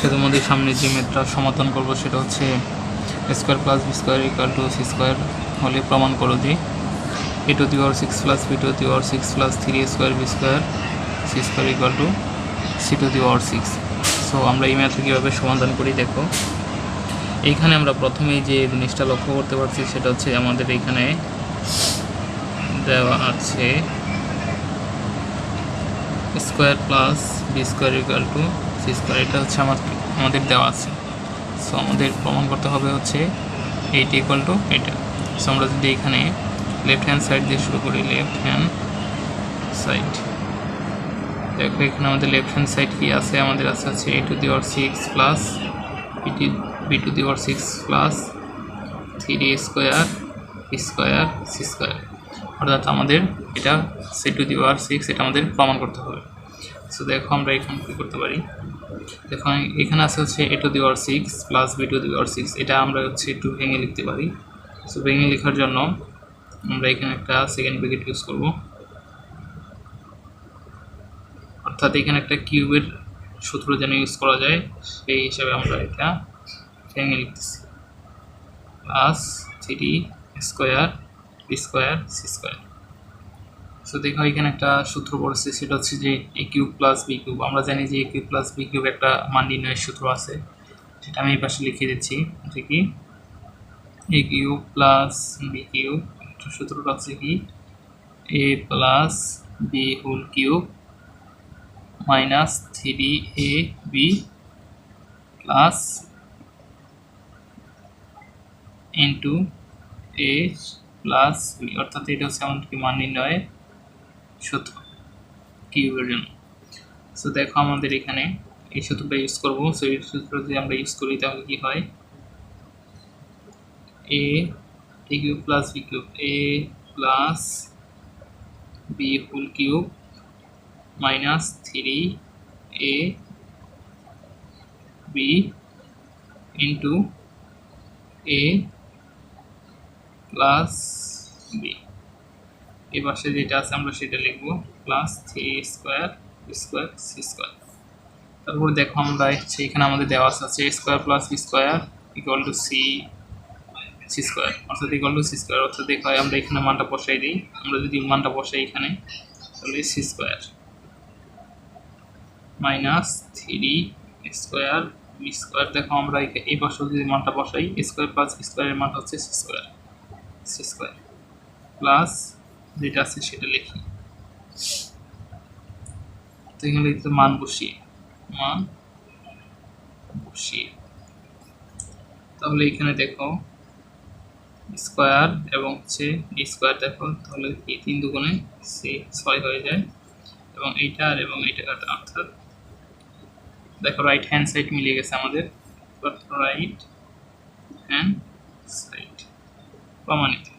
আজকে তোমাদের সামনে যে মেথডটা সমাধান করব সেটা হচ্ছে square plus B square equal to C square হলে প্রমাণ করো যে A to the power six plus B to the power six plus three square B square C square equal to C to the power six so আমরা এই ম্যাথটা কীভাবে সমাধান করি দেখো। এইখানে আমরা প্রথমেই যে জিনিসটা লক্ষ্য করতে পারছি সেটা হচ্ছে আমাদের এইখানে দেওয়া আছে square plus B square equal to C square এটা হচ্ছে আমার, আমাদের দেওয়া আছে। সো আমাদের প্রমাণ করতে হবে হচ্ছে এইট ইকুয়াল টু এটা সো আমরা যদি এখানে লেফট হ্যান্ড সাইড দিয়ে শুরু করি লেফট হ্যান্ড সাইড দেখো, এখানে আমাদের লেফট হ্যান্ড সাইড কি আছে? আমাদের আছে হচ্ছে A to the power six plus বিটি B to the power six plus three square square C square অর্থাৎ আমাদের এটা C to the power six এটা আমাদের প্রমাণ করতে হবে। সো দেখো আমরা এখানে কী করতে পারি? দেখো, এখানে আছে হচ্ছে A to the power six plus B to the power six এটা আমরা হচ্ছে একটু ভেঙে লিখতে পারি। সো ভেঙে লেখার জন্য আমরা এখানে একটা সেকেন্ড ব্রেকেট ইউজ করব। অর্থাৎ এখানে একটা কিউবের সূত্র যেন ইউজ করা যায়, সেই হিসাবে আমরা এটা ভেঙে লিখতেছি। Plus three square B square C square so দেখো, এখানে একটা সূত্র পড়েছে, সেটা হচ্ছে যে A cube plus B cube আমরা জানি যে A cube plus B cube একটা মান নির্ণয়ের সূত্র আছে, সেটা আমি এই পাশে লিখে দিচ্ছি। যে কি? A cube plus B cube সূত্রটা হচ্ছে কি? A plus B whole cube minus three A B plus into A plus B অর্থাৎ এটা হচ্ছে আমাদেরকে মান নির্ণয়ের সূত্র কিউবের জন্য সো দেখো আমাদের এখানে এই সূত্রটা ইউজ করব। সো এই সূত্র যদি আমরা ইউজ করি, তাহলে কি হয়? A A cube plus B cube A plus B whole cube minus three A B into A plus B এই পাশে যেটা আছে আমরা সেটা লিখব plus three square square C square তারপরে দেখো আমরা এখানে আমাদের দেওয়া আছে square plus B square equal to C C square অর্থাৎ ইকুয়াল টু সি স্কোয়ার অর্থাৎ দেখো আমরা এখানে মানটা বসাই দিই, আমরা যদি মানটা বসাই এখানে, তাহলে C square minus three square B square দেখো আমরা এই পাশে যদি মানটা বসাই স্কোয়ার প্লাস স্কোয়ারের মান হচ্ছে C square C square plus যেটা আছে সেটা লিখি। তো এখানে লিখতে মান বসিয়ে। মান বসিয়ে। তাহলে এখানে দেখো, স্কোয়ার এবং হচ্ছে ডি স্কোয়ার দেখো, তাহলে কি তিন দুগুণে সে ছয় হয়ে যায়। এবং এইটা আর এবং এইটা কাটা, অর্থাৎ দেখো রাইট হ্যান্ড সাইড মিলিয়ে গেছে আমাদের। রাইট হ্যান্ড সাইড প্রমাণিত।